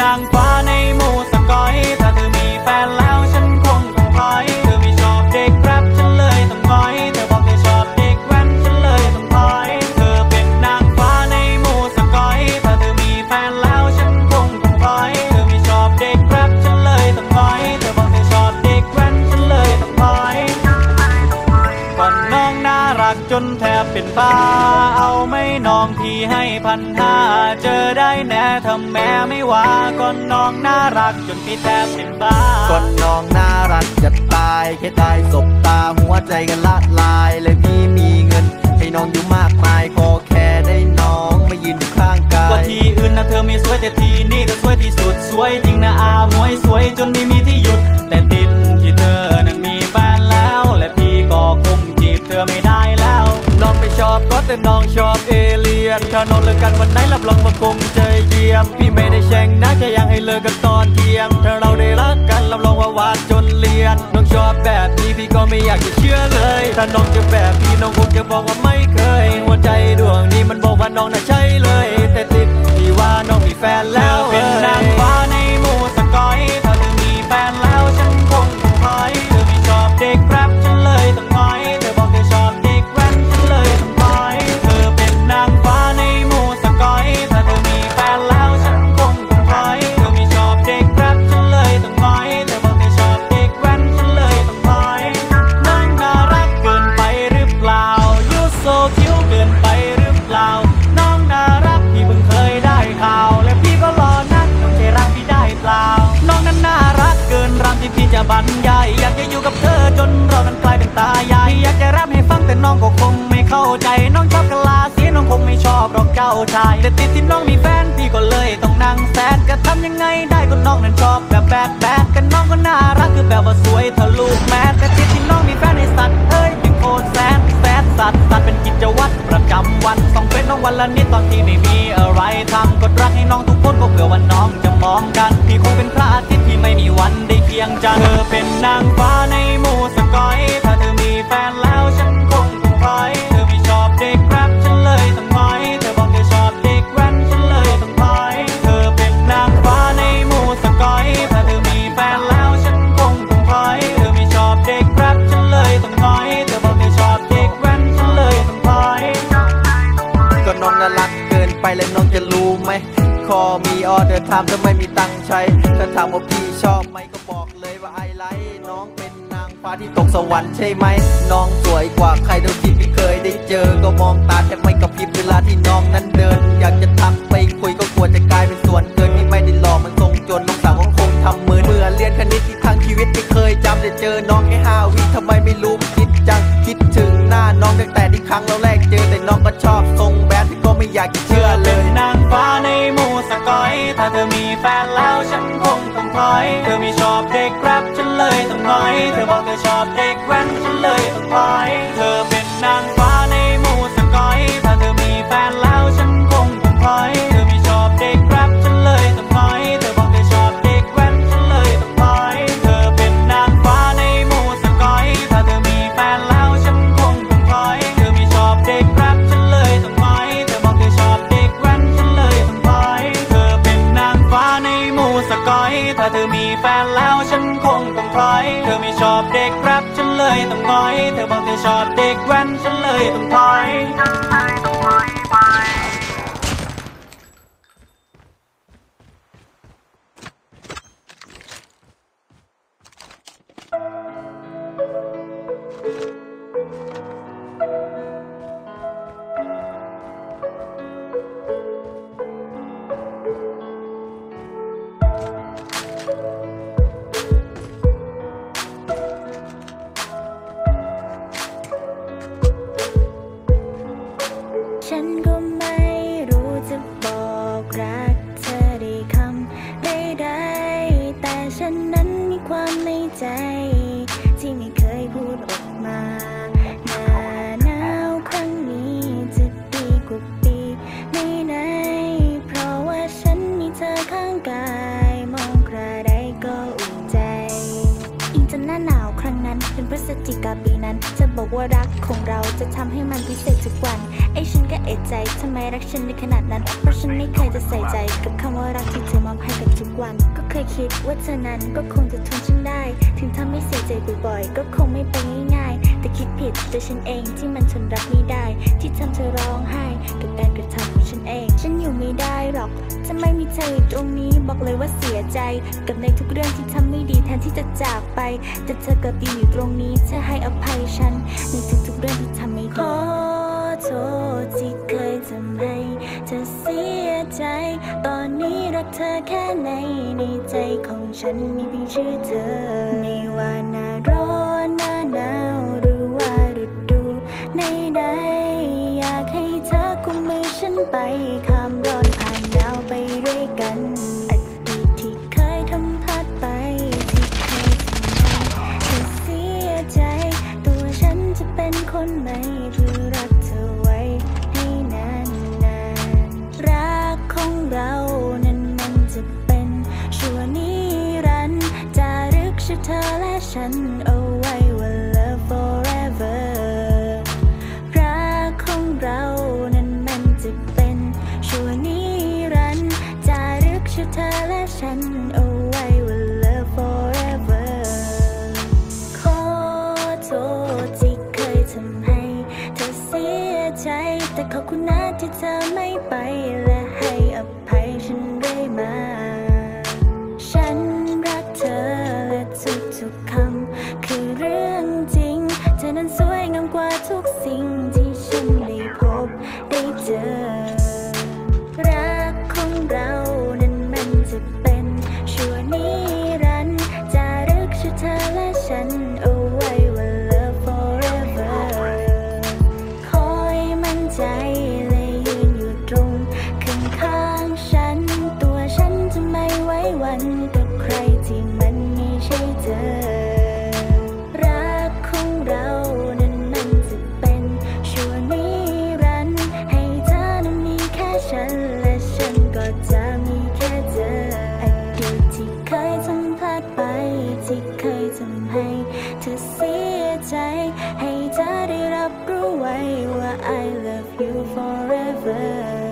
นางฟ้าในหมู่สกอย ถ้าเธอมีแฟนแล้วฉันคงต้องถอย เธอไม่ชอบเด็กแรปฉันเลยต้องถอย เธอบอกเธอชอบเด็กแว้นฉันเลยต้องถอย เธอเป็นนางฟ้าในหมู่สกอย ถ้าเธอมีแฟนแล้วฉันคงต้องถอย เธอไม่ชอบเด็กแรปฉันเลยต้องถอย เธอบอกเธอชอบเด็กแว้นฉันเลยต้องถอยก่อนน้องน่ารักจนแทบเป็นบ้า เอาไม่น้องพี่ให้พันห้า แน่ทำแม่ไม่ว่าก่อนน้องน่ารักจนพี่แทบเป็นบ้าก่อนน้องน่ารักจะตายแค่ตายสบตาหัวใจกันละลายเลยพี่มีเงิน ให้น้องอยู่มากมายขอแค่ได้น้องมายืนอยู่ข้างกากว่ายที่อื่นนะเธอไม่สวยแต่ที่นี่ก็สวยที่สุดสวยจริงนะอามวยสวยจนไม่มีที่หยุดแต่ แต่น้องชอบเอเลียนถ้าน้องเลิกกันวันไหนรับรองว่าคงใจเยี่ยม พี่ไม่ได้แช่งนะแค่อยากให้เลิกกันตอนเที่ยงถ้าเราได้รักกันรับรองว่าหวานจนเลียน น้องชอบแบบนี้พี่ก็ไม่อยากจะเชื่อเลย ถ้าน้องจะแบบพี่น้องคงจะบอกว่าไม่เคย หัวใจดวงนี้มันบอกว่าน้องน่ะใช่เลย วันละนิดตอนที่ไม่มีอะไรทำกดรักให้น้องทุกคนก็เผื่อวันน้องจะมองกัน พี่คงเป็นพระอาทิตย์ที่ไม่มีวันได้เคียงจันทร์เธอเป็นนางฟ้า ออเดอร์ทำไม่มีตังใช้ถ้าถามว่าพี่ชอบไหมก็บอกเลยว่าไอไลท์น้องเป็นนางฟ้าที่ตกสวรรค์ใช่ไหม น้องสวยกว่าใครเท่าที่พี่เคยได้เจอ ก็มองตาแทบไม่กระพริบเวลาที่น้องนั้นเดิน อยากจะทักไปคุยก็กลัวจะกลายเป็นส่วนเกินที่ไม่ได้หล่อมันทรงจนน้องสาวก็คงทำมือเมื่อเรียนคณิตที่ทั้งชีวิตไม่เคยจำได้เจอน้องแค่ห้าวิทำไมไม่รู้คิดจังคิดถึงหน้าน้องตั้งแต่ที่ครั้งเราแรกเจอแต่น้องก็ชอบทรงแบดที่ก็ไม่อยากจะเชื่อเลย แล้วฉันคงต้องถอย เธอไม่ชอบเด็กแรปฉันเลยต้องถอย เธอบอกเธอชอบเด็กแว้นฉันเลยต้องถอย เธอเป็นนาง แฟนแล้วฉันคงต้องถอย เธอไม่ชอบเด็กแรปฉันเลยต้องถอย เธอบอกเธอชอบเด็กแว้นฉันเลยต้องถอยางกายมองกระไดก็อุ่นใจ อิงจำหน้าหนาวครั้งนั้น เป็นพฤศจิกาปีนั้น จะบอกว่ารักของเราจะทำให้มันพิเศษทุกวัน ไอ้ฉันก็เอะใจทำไมรักฉันในขนาดนั้น เพราะฉันไม่เคยจะใส่ใจกับคำว่ารักที่เธอมอบให้กันทุกวัน ก็เคยคิดว่าเธอนั้นก็คงจะทนฉันได้ ถึงทำให้เสียใจบ่อยๆก็คงไม่เป็นง่ายๆ แต่คิดผิดแต่ฉันเองที่มันทนรับไม่ได้ ที่ทำเธอร้องไห้กับการกระทำของฉันเอง ฉันอยู่ไม่ได้หรอกจะไม่มีเธออยู่ตรงนี้บอกเลยว่าเสียใจ กับในทุกเรื่องที่ทำไม่ดีแทนที่จะจากไป แต่เธอกลับยืนอยู่ตรงนี้เธอให้อภัยฉัน ในทุกๆเรื่องที่ทำไม่ดีขอโทษที่เคยทำให้เธอเสียใจ ตอนนี้รักเธอแค่ไหนในใจของฉันมีเพียงชื่อเธอไม่ว่าหน้าร้อนหน้าหนาว ดูไหนๆอยากให้เธอกุมมือฉันไปค่ะ คุณนะที่เธอไม่ไป รู้ไว้ว่า I love you forever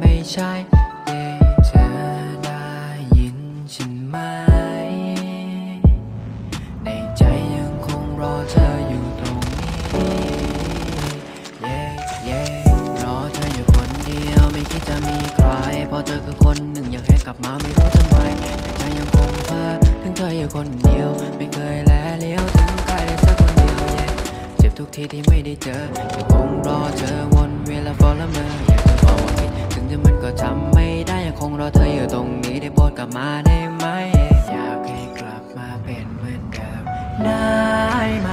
ไม่ใช่ Yeah เธอได้ยินฉันไหม ในใจยังคงรอเธออยู่ตรงนี้ yeah, yeah รอเธออยู่คนเดียวไม่คิดจะมีใคร เพราะเธอคือคนหนึ่งอยากให้กลับมาไม่รู้ทำไมแต่ใจยังคงเพ้อถึงเธออยู่คนเดียว ไม่เคยแลเลี้ยวถึงใครได้สักคนเดียว yeah เจ็บทุกทีที่ไม่ได้เจอยังคงรอเธอวนเวลาฟอละเมอ แต่มันก็ทำไม่ได้ยังคงรอเธออยู่ตรงนี้ได้โปรดกลับมาได้ไหม อยากให้กลับมาเป็นเหมือนเดิมได้ไหม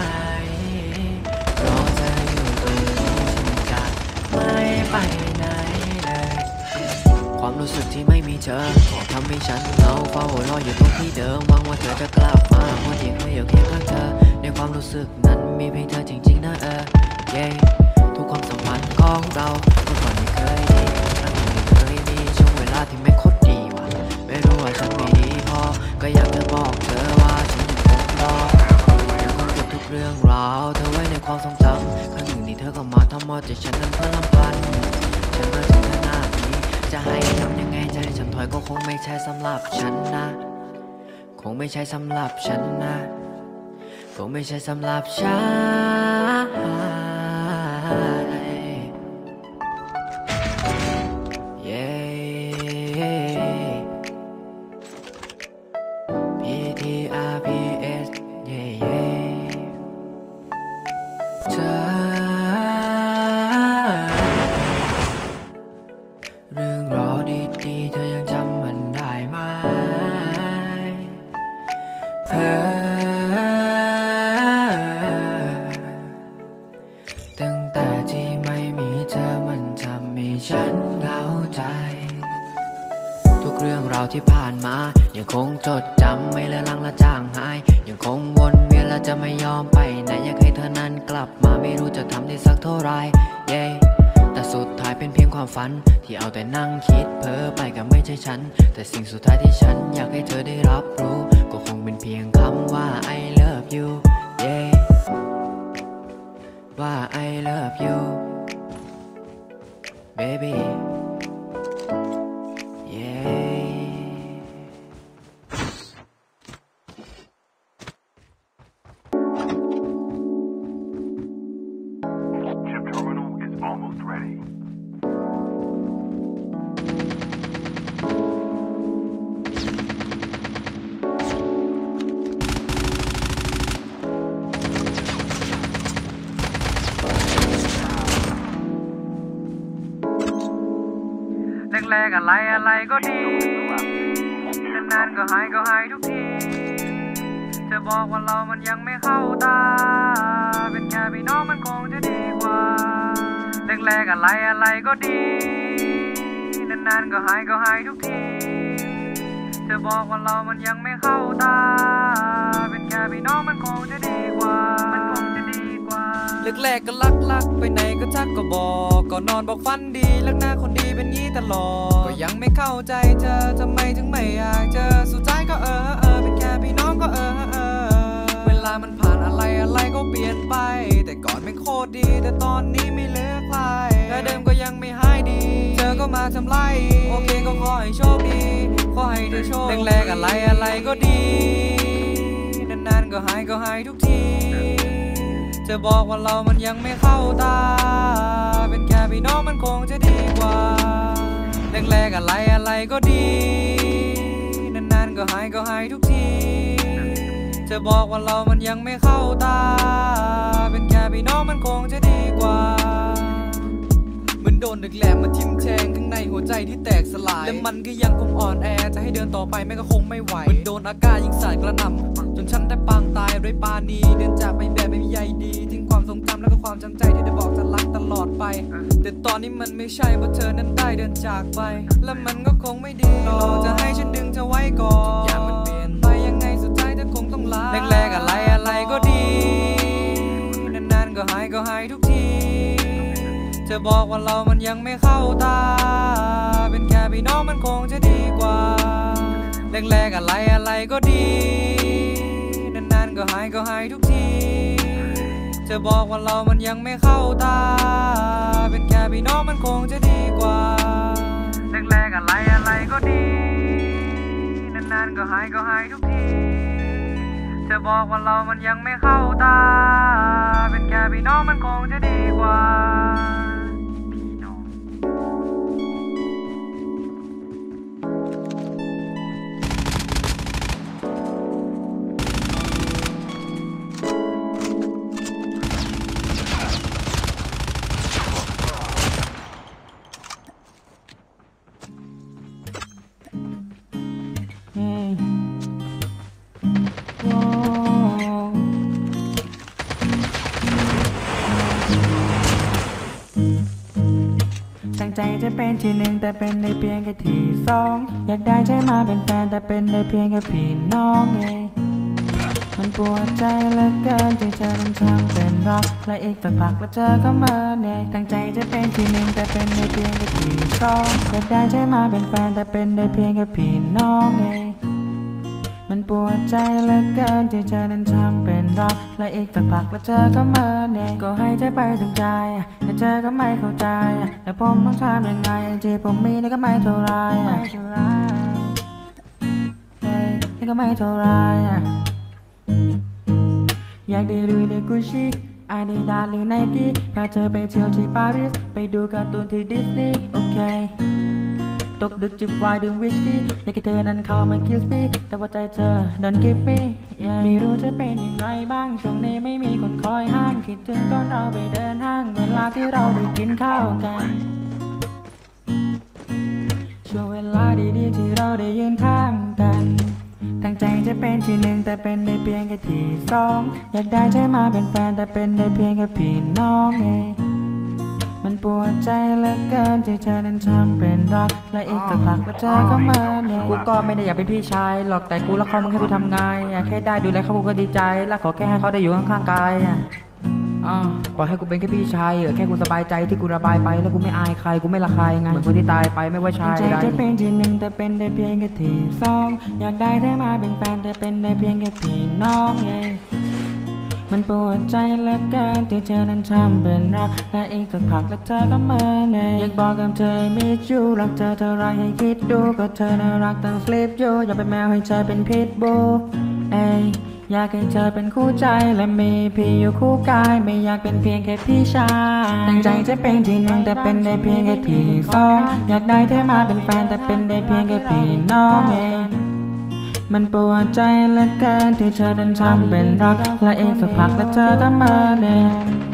รอเธออยู่ตรงนี้ฉันจะไม่ไปไหนเลย ความรู้สึกที่ไม่มีเธอทำให้ฉันเหงาเฝ้ารออยู่ตรงที่เดิมหวังว่าเธอจะกลับมาวันที่เคยอยู่เคียงข้างเธอ ในความรู้สึกนั้นมีเพียงเธอจริงๆนะเออ yeah ทุกความสัมพันธ์ของเราเมื่อก่อนไม่เคยดีาที่ไม่โคตรดีว่ะ ไม่รู้ว่าฉันไม่ดีพอ ก็อยากจะบอกเธอว่าฉันยังคงรอยังคงเก็บทุกเรื่องราวเธอไว้ในความทรงจำครั้งหนึ่งที่เธอก็มาทำมอใจฉันนั้นเพื่อลำพัน ฉันมาถึงขนาดนี้ จะให้ทำยังไงจะให้ฉันถอยก็คงไม่ใช่สำหรับฉันนะ คงไม่ใช่สำหรับฉันนะ คงไม่ใช่สำหรับฉัน จะไม่ยอมไปไหนอยากให้เธอนั้นกลับมาไม่รู้จะทำได้สักเท่าไรเย้แต่สุดท้ายเป็นเพียงความฝัน ที่เอาแต่นั่งคิดเพ้อไปก็ไม่ใช่ฉัน แต่สิ่งสุดท้ายที่ฉันอยากให้เธอได้รับรู้ ก็คงเป็นเพียงคำว่า I love you yeah ว่า I love you baby อะไรอะไรก็ดี นานๆก็หายก็หายทุกที จะบอกว่าเรามันยังไม่เข้าตา เป็นแค่พี่น้องมันคงจะดีกว่า แรกๆอะไรอะไรก็ดี นานๆก็หายก็หายทุกที จะบอกว่าเรามันยังไม่เข้าตา เป็นแค่พี่น้องมันคงจะดีกว่า แรกๆก็ลักลักๆไปไหนก็ทักก็บอกก่อนนอนบอกฟันดีลักหน้าคนดีเป็นงี้ตลอด ก็ยังไม่เข้าใจเธอทำไมถึงไม่อยากเจอสุดท้ายก็เออเออเป็นแค่พี่น้องก็เออเออเวลามันผ่านอะไรอะไรก็เปลี่ยนไป แต่ก่อนเป็นโคตรดีแต่ตอนนี้ไม่เหลือใครแต่เดิมก็ยังไม่หายดี เธอก็มาทำไรโอเคก็ขอให้โชคดีขอให้เธอโชคแรกๆอะไรอะไรก็ดีนานๆก็หายก็หายทุกที จะบอกว่าเรามันยังไม่เข้าตา เป็นแค่พี่น้องมันคงจะดีกว่า แรกๆอะไรอะไรก็ดี นานๆก็หายก็หายทุกที จะบอกว่าเรามันยังไม่เข้าตา เป็นแค่พี่น้องมันคงจะดีกว่าเหมือนโดนดึกแหลมมาทิ่มแทงข้างในหัวใจที่แตกสลาย และมันก็ยังคงอ่อนแอ จะให้เดินต่อไปแม่ก็คงไม่ไหวเหมือนโดนอากาศยิงสาดกระหน่ำ นฉันได้ปางตายด้วยปานีเดินจากไปแบบไม่มีใยดีทิ้งความทรงจำแล้วก็ความจำใจที่ได้บอกจะรักตลอดไป แต่ตอนนี้มันไม่ใช่เพราะเธอนั้นได้เดินจากไป และมันก็คงไม่ดีหรอกจะให้ฉันดึงเธอไว้ก่อนอย่างมันเปลี่ยนไปยังไงสุดท้ายเธอคงต้องลาแรกๆอะไรอะไรก็ดี นานๆก็หายก็หายทุกทีจะบอกว่าเรามันยังไม่เข้าตา เป็นแค่พี่น้องมันคงจะดีกว่าแรกๆอะไรอะไรก็ดีนานๆ ก็หายก็หายทุกที จะบอกว่าเรามันยังไม่เข้าตา เป็นแค่พี่น้องมันคงจะดีกว่า แรกๆอะไรอะไรก็ดี นานๆก็หายก็หายทุกที จะบอกว่าเรามันยังไม่เข้าตา เป็นแค่พี่น้องมันคงจะดีกว่า จะเป็นที่หนึ่งแต่เป็นได้เพียงแค่ที่สองอยากได้ใช้มาเป็นแฟนแต่เป็นได้เพียงแค่พี่น้องเองมันปวดใจเหลือเกินที่เธอต้องทำเป็นรักและอีกสักพักแล้วเธอก็มาเนี่ยตั้งใจจะเป็นที่หนึ่งแต่เป็นได้เพียงแค่ที่สองอยากได้ใช้มาเป็นแฟนแต่เป็นได้เพียงแค่พี่น้องเอง มันปวดใจเหลือเกินที่เธอนั้นทำเป็นรักและอีกสักพักแล้วเธอก็มาเนี่ยก็ให้ใจไปถึงใจแต่เธอก็ไม่เข้าใจแต่ผมต้องทำยังไงที่ผมมีนี่ก็ไม่เท่าไรเฮ้ยนี่ก็ไม่เท่าไรอยากได้ลุยในกุชิอาดิดาหรือไนกี้พาเธอไปเที่ยวที่ปารีสไปดูการ์ตูนที่ดิสนีย์โอเค ตกดึกจิบไวน์ดื่มวิสกี้อยากให้เธอนั้นเข้ามาคิสปี้แต่ว่าใจเธอดันกิฟปี้ไม่รู้จะเป็นอย่างไรบ้างช่วงนี้ไม่มีคนคอยห้ามคิดถึงตอนเราไปเดินห้างเวลาที่เราได้กินข้าวกันช่วงเวลาดีๆที่เราได้ยืนข้างกันตั้งใจจะเป็นที่หนึ่งแต่เป็นได้เพียงแค่ที่สองอยากได้ใช่มาเป็นแฟนแต่เป็นได้เพียงแค่พี่น้องเอง มันปวดใจเหลือเกินที่เธอนั้นทำเป็นรัก และอีกสักพักแล้วเธอก็มาเนี่ยกูก็ไม่ได้อยากเป็นพี่ชายหรอกแต่กูรักเขามึงให้กูทำไงอะแค่ได้ดูแลเขากูก็ดีใจและขอแค่ให้เขาได้อยู่ข้างๆกายอะอ่าปล่อยให้กูเป็นแค่พี่ชายเออแค่กูสบายใจที่กูระบายไป แล้วกูไม่อายใครกูไม่ละใครไงเหมือนคนที่ตายไปไม่ว่าชายใดจะเป็นที่หนึ่งแต่เป็นได้เพียงแค่ที่สองอยากได้เธอมาเป็นแฟนแต่เป็นได้เพียงแค่พี่น้องเอง มันปวดใจเหลือเกินที่เธอนั้นทำเป็นรักและอีกสักพักแล้วเธอก็มาเนอยากบอกกับเธอมีจูรักเธอเท่าไรให้คิดดูก็เธอน่ารักตั้งสลิปอยู่อย่าเป็นแมวให้เธอเป็นพิษบูเอ้ยอยากให้เธอเป็นคู่ใจและมีพี่อยู่คู่กายไม่อยากเป็นเพียงแค่พี่ชายตั้งใจจะเป็นที่หนึ่งแต่เป็นได้เพียงแค่ที่สองอยากได้เธอมาเป็นแฟนแต่เป็นได้เพียงแค่พี่น้องเอง มันปวดใจและเกินที่เธอดันทำเป็นรักและเองกสักพักและเธอก็มาเนย